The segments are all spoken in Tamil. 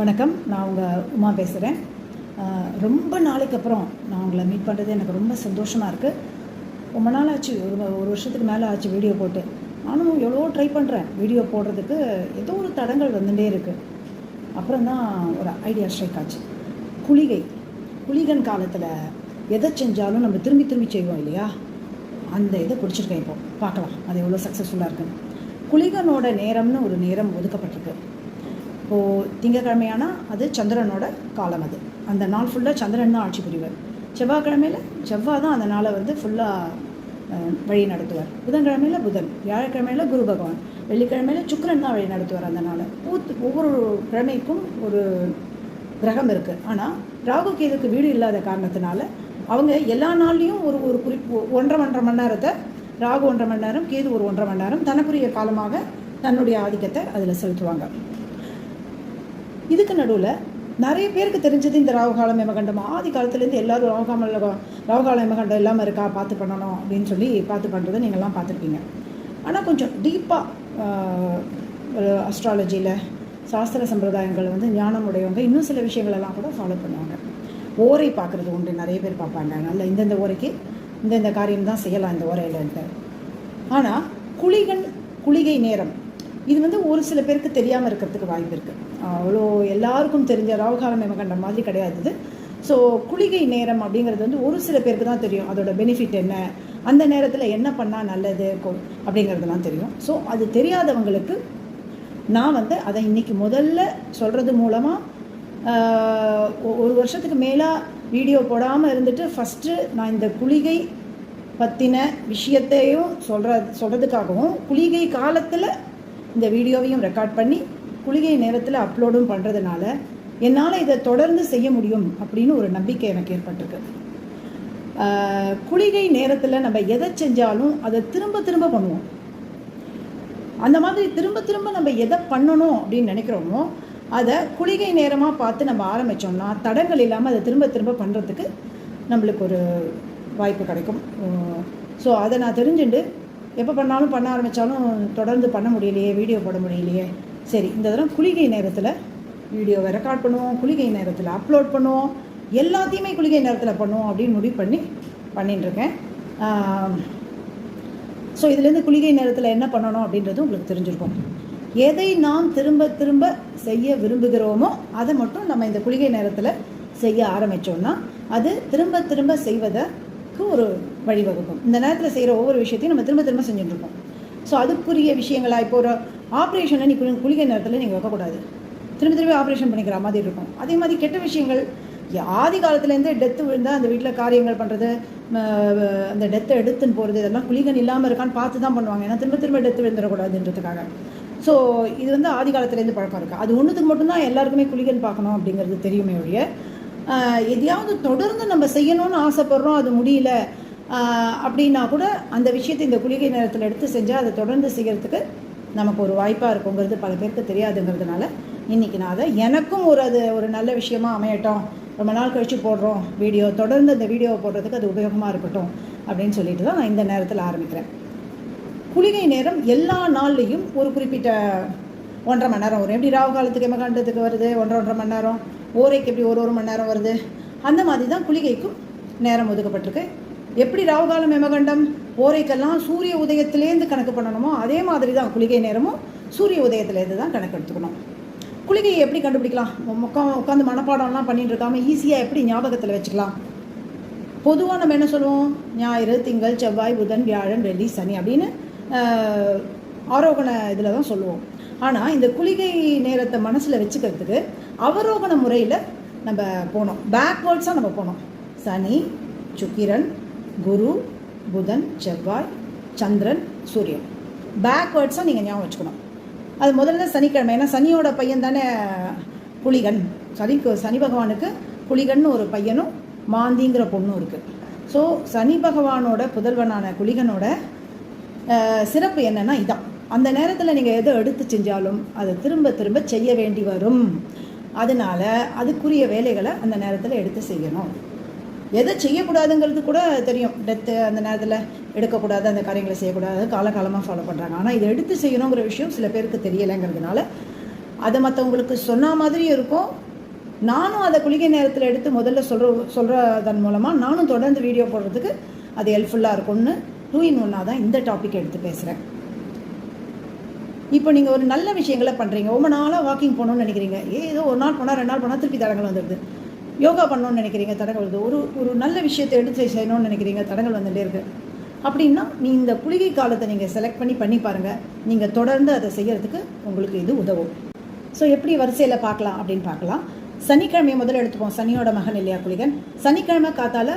வணக்கம். நான் உங்கள் உமா பேசுகிறேன் ரொம்ப நாளைக்கு அப்புறம் நான் உங்களை மீட் பண்ணுறது எனக்கு ரொம்ப சந்தோஷமாக இருக்குது ரொம்ப நாள் ஆச்சு ஒரு ஒரு வருஷத்துக்கு மேலே ஆச்சு வீடியோ போட்டு. நானும் எவ்வளோ ட்ரை பண்ணுறேன் வீடியோ போடுறதுக்கு. ஏதோ ஒரு தடங்கள் வந்துட்டே இருக்குது அப்புறம் தான் ஒரு ஐடியா ஸ்ட்ரைக் ஆச்சு. குளிகை. குளிகன் காலத்தில் எதை செஞ்சாலும் நம்ம திரும்பி திரும்பி செய்வோம் இல்லையா? அந்த இதை பிடிச்சிருக்கேன் இப்போ. பார்க்கலாம். அது எவ்வளோ சக்ஸஸ்ஃபுல்லாக இருக்குன்னு குளிகனோட நேரம்னு ஒரு நேரம் ஒதுக்கப்பட்டிருக்கு. இப்போது திங்கக்கிழமையானால் அது சந்திரனோட காலம் அது. அந்த நாள் ஃபுல்லாக சந்திரன் தான் ஆட்சி புரிவார். செவ்வாய்க்கிழமையில் செவ்வாய் தான் அந்த நாளை வந்து ஃபுல்லாக வழி நடத்துவார். புதன்கிழமையில் புதன் வியாழக்கிழமையில் குரு பகவான் வெள்ளிக்கிழமையில் சுக்கரன் தான் வழி நடத்துவார் அந்த நாளை. ஊத்து ஒவ்வொரு கிழமைக்கும் ஒரு கிரகம் இருக்குது ஆனால் ராகு கேதுக்கு வீடு இல்லாத காரணத்தினால அவங்க எல்லா நாள்லேயும் ஒரு ஒரு குறிப்பு ஒன்றரை ஒன்றரை மணி நேரத்தை ராகு ஒன்றரை மணி நேரம் கேது ஒரு ஒன்றரை மணி நேரம் தனக்குரிய காலமாக தன்னுடைய ஆதிக்கத்தை அதில் செலுத்துவாங்க. இதுக்கு நடுவில் நிறைய பேருக்கு தெரிஞ்சது இந்த ராகுகாலம் எமகண்டம் ஆதி காலத்துலேருந்து எல்லாரும் ராகுகாமல் ராகுகாலம் எமகண்டம் இல்லாமல் இருக்கா? பார்த்து பண்ணணும் அப்படின்னு சொல்லி பார்த்து பண்ணுறதை நீங்கள்லாம் பார்த்துருப்பீங்க ஆனால் கொஞ்சம் டீப்பாக அஸ்ட்ராலஜியில் சாஸ்திர சம்பிரதாயங்கள் வந்து ஞானம் உடையவங்க இன்னும் சில விஷயங்களெல்லாம் கூட ஃபாலோ பண்ணுவாங்க. ஓரை பார்க்குறது உண்டு. நிறைய பேர் பார்ப்பாங்க. நல்ல இந்தந்த ஓரைக்கு இந்தந்த காரியம் தான் செய்யலாம் இந்த ஓரையிலன்ட்டு ஆனால் குளிகன் குளிகை நேரம் இது வந்து ஒரு சில பேருக்கு தெரியாமல் இருக்கிறதுக்கு வாய்ப்பு இருக்குது அவ்வளோ எல்லாருக்கும் தெரிஞ்ச ராகுகாலம் மேமகண்டம் மாதிரி கிடையாது இது ஸோ குளிகை நேரம் அப்படிங்கிறது வந்து ஒரு சில பேருக்கு தான் தெரியும். அதோட பெனிஃபிட் என்ன? அந்த நேரத்தில் என்ன பண்ணால் நல்லது? இருக்கும் அப்படிங்கிறதுலாம் தெரியும். ஸோ அது தெரியாதவங்களுக்கு நான் வந்து அதை இன்றைக்கி முதல்ல சொல்கிறது மூலமாக ஒரு வருஷத்துக்கு மேலாக வீடியோ போடாமல் இருந்துட்டு ஃபஸ்ட்டு நான் இந்த குளிகை பற்றின விஷயத்தையும் சொல்கிற சொல்கிறதுக்காகவும் குளிகை காலத்தில் இந்த வீடியோவையும் ரெக்கார்ட் பண்ணி குளிகை நேரத்தில் அப்லோடும் பண்ணுறதுனால என்னால் இதை தொடர்ந்து செய்ய முடியும் அப்படின்னு ஒரு நம்பிக்கை எனக்கு ஏற்பட்டிருக்கு. குளிகை நேரத்தில் நம்ம எதை செஞ்சாலும் அதை திரும்ப திரும்ப பண்ணுவோம். அந்த மாதிரி திரும்ப திரும்ப நம்ம எதை பண்ணணும் அப்படின்னு நினைக்கிறோமோ அதை குளிகை நேரமாக பார்த்து நம்ம ஆரம்பித்தோம்னா தடங்கள் இல்லாமல் அதை திரும்ப திரும்ப பண்ணுறதுக்கு நம்மளுக்கு ஒரு வாய்ப்பு கிடைக்கும். ஸோ அதை நான் தெரிஞ்சுட்டு எப்போ பண்ணாலும் பண்ண ஆரம்பித்தாலும் தொடர்ந்து பண்ண முடியலையே வீடியோ போட முடியலையே சரி இந்த தடவை குளிகை நேரத்தில் வீடியோவை ரெக்கார்ட் பண்ணுவோம் குளிகை நேரத்தில் அப்லோட் பண்ணுவோம் எல்லாத்தையுமே குளிகை நேரத்தில் பண்ணுவோம் அப்படின்னு முடிவு பண்ணி பண்ணிட்டுருக்கேன் ஸோ இதுலேருந்து குளிகை நேரத்தில் என்ன பண்ணணும் அப்படின்றது உங்களுக்கு தெரிஞ்சிருக்கும். எதை நாம் திரும்ப திரும்ப செய்ய விரும்புகிறோமோ அதை மட்டும் நம்ம இந்த குளிகை நேரத்தில் செய்ய ஆரம்பித்தோம்னா அது திரும்ப திரும்ப செய்வதற்கு ஒரு வழிவகுக்கும். இந்த நேரத்தில் செய்கிற ஒவ்வொரு விஷயத்தையும் நம்ம திரும்ப திரும்ப செஞ்சுட்ருக்கோம் ஸோ அதுக்குரிய விஷயங்களா இப்போ ஒரு ஆப்ரேஷனில் நீ குளிகை நேரத்தில் நீங்கள் வைக்கக்கூடாது. திரும்ப திரும்ப ஆப்ரேஷன் பண்ணிக்கிற மாதிரி இருக்கும். அதே மாதிரி கெட்ட விஷயங்கள் ஆதி காலத்துலேருந்து டெத்து விழுந்தால் அந்த வீட்டில் காரியங்கள் பண்ணுறது அந்த டெத்தை எடுத்துன்னு போகிறது இதெல்லாம் குளிகன் இல்லாமல் இருக்கான்னு பார்த்து தான் பண்ணுவாங்க. ஏன்னா திரும்ப திரும்ப டெத்து விழுந்துடக்கூடாதுன்றதுக்காக. ஸோ இது வந்து ஆதி காலத்துலேருந்து பழக்கம் இருக்குது அது ஒன்றுத்துக்கு மட்டும்தான் எல்லாருக்குமே குளிகன் பார்க்கணும் அப்படிங்கிறது தெரியுமே ஒழிய எதையாவது தொடர்ந்து நம்ம செய்யணும்னு ஆசைப்படுறோம் அது முடியல அப்படின்னா கூட அந்த விஷயத்தை இந்த குளிகை நேரத்தில் எடுத்து செஞ்சால் அதை தொடர்ந்து செய்கிறதுக்கு நமக்கு ஒரு வாய்ப்பாக இருக்குங்கிறது பல பேருக்கு தெரியாதுங்கிறதுனால இன்றைக்கி நான் அதை எனக்கும் ஒரு அது ஒரு நல்ல விஷயமா அமையட்டும். ரொம்ப நாள் கழித்து போடுறோம் வீடியோ. தொடர்ந்து அந்த வீடியோவை போடுறதுக்கு அது உபயோகமாக இருக்கட்டும் அப்படின்னு சொல்லிட்டு தான் நான் இந்த நேரத்தில் ஆரம்பிக்கிறேன். குளிகை நேரம் எல்லா நாள்லேயும் ஒரு குறிப்பிட்ட ஒன்றரை மணி நேரம் வரும். எப்படி ராவு காலத்துக்கு எமகாண்டத்துக்கு வருது? ஒன்றரை ஒன்றரை மணி நேரம். ஓரைக்கு எப்படி ஒரு ஒரு மணி நேரம் வருது? அந்த மாதிரி தான் குளிகைக்கும் நேரம் ஒதுக்கப்பட்டிருக்கு. எப்படி ராகுகாலம் எமகண்டம் ஓரைக்கெல்லாம் சூரிய உதயத்திலேருந்து கணக்கு பண்ணணுமோ அதே மாதிரி தான் குளிகை நேரமும் சூரிய உதயத்திலேருந்து தான் கணக்கு எடுத்துக்கணும். குளிகையை எப்படி கண்டுபிடிக்கலாம்? உட்கா உட்காந்து மனப்பாடம்லாம் பண்ணிட்டு இருக்காம ஈஸியாக எப்படி ஞாபகத்தில் வச்சுக்கலாம்? பொதுவாக நம்ம என்ன சொல்லுவோம்? ஞாயிறு திங்கள் செவ்வாய் புதன் வியாழன் வெள்ளி சனி அப்படின்னு ஆரோகண இதில் தான் சொல்லுவோம். ஆனால் இந்த குளிகை நேரத்தை மனசில் வச்சுக்கிறதுக்கு அவரோகண முறையில் நம்ம போனோம் பேக்வேர்ட்ஸாக நம்ம போனோம் சனி சுக்கிரன் குரு புதன் செவ்வாய் சந்திரன் சூரியன். பேக்வேர்ட்ஸாக நீங்கள் ஞாபகம் வச்சுக்கணும். அது முதல்ல சனிக்கிழமை. ஏன்னா சனியோட பையன் தானே புலிகன். சனிக்கு சனி பகவானுக்கு புலிகன் ஒரு பையனும் மாந்திங்கிற பொண்ணும் இருக்குது ஸோ சனி பகவானோட புதல்வனான குளிகனோட சிறப்பு என்னென்னா இதான். அந்த நேரத்தில் நீங்கள் எதை எடுத்து செஞ்சாலும் அதை திரும்ப திரும்ப செய்ய வேண்டி வரும். அதனால் அதுக்குரிய வேலைகளை அந்த நேரத்தில் எடுத்து செய்யணும். எதை செய்யக்கூடாதுங்கிறது கூட தெரியும். டெத்து அந்த நேரத்தில் எடுக்கக்கூடாது அந்த காரியங்களை செய்யக்கூடாது காலகாலமாக ஃபாலோ பண்ணுறாங்க ஆனால் இதை எடுத்து செய்யணுங்கிற விஷயம் சில பேருக்கு தெரியலைங்கிறதுனால அதை மற்றவங்களுக்கு சொன்ன மாதிரியும் இருக்கும். நானும் அதை குளிகை நேரத்தில் எடுத்து முதல்ல சொல்கிற சொல்கிறதன் மூலமாக நானும் தொடர்ந்து வீடியோ போடுறதுக்கு அது ஹெல்ப்ஃபுல்லாக இருக்கும்னு டூ இன் ஒன்னாக தான் இந்த டாபிக் எடுத்து பேசுகிறேன் இப்போ நீங்கள் ஒரு நல்ல விஷயங்களை பண்ணுறீங்க ரொம்ப நாளாக வாக்கிங் போகணும்னு நினைக்கிறீங்க. ஏதோ ஒரு நாள் போனால் ரெண்டு நாள் போனால் திருப்பி தடங்கள் வந்துடுது. யோகா பண்ணணும்னு நினைக்கிறீங்க தடங்கள் வருது. ஒரு ஒரு நல்ல விஷயத்தை எடுத்து செய்யணும்னு நினைக்கிறீங்க தடங்கள் வந்துட்டே இருக்குது அப்படின்னா நீ இந்த குளிகை காலத்தை நீங்கள் செலக்ட் பண்ணி பண்ணி பாருங்கள் நீங்கள் தொடர்ந்து அதை செய்கிறதுக்கு உங்களுக்கு இது உதவும். ஸோ எப்படி வரிசையில் பார்க்கலாம் அப்படின்னு பார்க்கலாம். சனிக்கிழமையை முதல்ல எடுத்துப்போம். சனியோட மகன் இல்லையா குளிகன்? சனிக்கிழமை காத்தால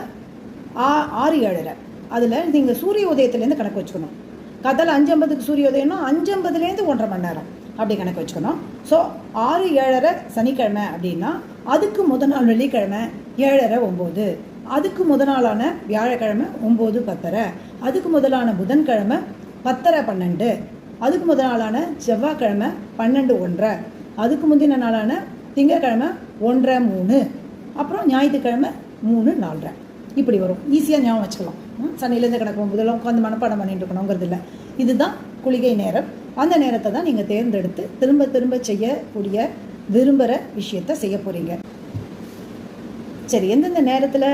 ஆ ஆறு ஏழரை. அதில் நீங்கள் சூரிய உதயத்துலேருந்து கணக்கு வச்சுக்கணும். காத்தால அஞ்சு ஐம்பதுக்கு சூரிய உதயம்னா அஞ்சு ஐம்பதுலேருந்து ஒன்றரை மணி நேரம். அப்படி கணக்கு வச்சுக்கணும். ஸோ ஆறு ஏழரை சனிக்கிழமை அப்படின்னா அதுக்கு முத நாள் வெள்ளிக்கிழமை ஏழரை ஒம்பது. அதுக்கு முத நாளான வியாழக்கிழமை ஒம்பது பத்தரை. அதுக்கு முதலான புதன்கிழமை பத்தரை பன்னெண்டு. அதுக்கு முத நாளான செவ்வாய்க்கிழமை பன்னெண்டு ஒன்றரை. அதுக்கு முந்தின நாளான திங்கக்கிழமை ஒன்றரை மூணு. அப்புறம் ஞாயிற்றுக்கிழமை மூணு நாலரை. இப்படி வரும். ஈஸியாக ஞாபகம் வச்சுக்கலாம். ம், சனிலேருந்து கணக்கு போகும்போதெல்லாம் உட்காந்து மனப்பாடம் பண்ணிட்டு இருக்கணுங்கிறது இல்லை. இதுதான் குளிகை நேரம். அந்த நேரத்தை தான் நீங்கள் தேர்ந்தெடுத்து திரும்ப திரும்ப செய்யக்கூடிய விரும்புகிற விஷயத்த செய்ய போகிறீங்க சரி எந்தெந்த நேரத்தில்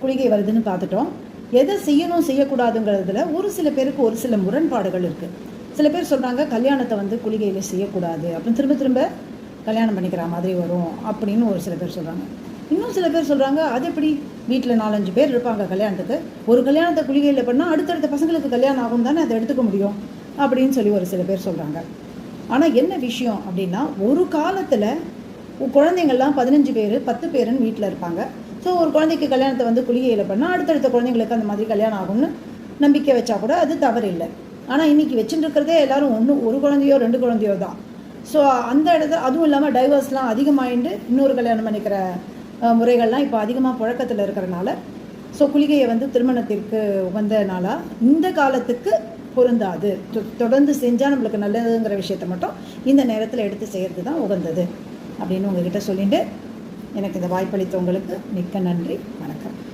குளிகை வருதுன்னு பார்த்துட்டோம். எதை செய்யணும் செய்யக்கூடாதுங்கிறதுல ஒரு சில பேருக்கு ஒரு சில முரண்பாடுகள் இருக்குது சில பேர் சொல்கிறாங்க கல்யாணத்தை வந்து குளிகையில் செய்யக்கூடாது. அப்படின்னு திரும்ப திரும்ப கல்யாணம் பண்ணிக்கிற மாதிரி வரும் அப்படின்னு ஒரு சில பேர் சொல்கிறாங்க இன்னும் சில பேர் சொல்கிறாங்க அது எப்படி? வீட்டில் நாலஞ்சு பேர் இருப்பாங்க கல்யாணத்துக்கு. ஒரு கல்யாணத்தை குளிகையில் பண்ணால் அடுத்தடுத்த பசங்களுக்கு கல்யாணம் ஆகும் தானே அதை எடுத்துக்க முடியும். அப்படின்னு சொல்லி ஒரு சில பேர் சொல்கிறாங்க ஆனால் என்ன விஷயம் அப்படின்னா ஒரு காலத்தில் குழந்தைங்கள்லாம் பதினஞ்சு பேர் பத்து பேருன்னு வீட்டில் இருப்பாங்க. ஸோ ஒரு குழந்தைக்கு கல்யாணத்தை வந்து குளிகையில் பண்ணால் அடுத்தடுத்த குழந்தைங்களுக்கு அந்த மாதிரி கல்யாணம் ஆகும்னு நம்பிக்கை வச்சா கூட அது தவறு இல்லை ஆனால் இன்னைக்கு வச்சுட்டுருக்கிறதே எல்லாரும் ஒன்று ஒரு குழந்தையோ ரெண்டு குழந்தையோ தான். ஸோ அந்த இடத்துல அதுவும் இல்லாமல் டைவர்ஸ்லாம் அதிகமாயிண்டு இன்னொரு கல்யாணம் பண்ணிக்கிற முறைகள்லாம் இப்போ அதிகமாக புழக்கத்தில் இருக்கிறனால ஸோ குளிகையை வந்து திருமணத்திற்கு உகந்தனால இந்த காலத்துக்கு பொருந்தாது. தொ- தொடர்ந்து செஞ்சால் நம்மளுக்கு நல்லதுங்கிற விஷயத்த மட்டும் இந்த நேரத்தில் எடுத்து செய்கிறது தான் உகந்தது. அப்படின்னு உங்ககிட்ட சொல்லிட்டு எனக்கு இந்த வாய்ப்பளித்தவங்களுக்கு மிக்க நன்றி. வணக்கம்.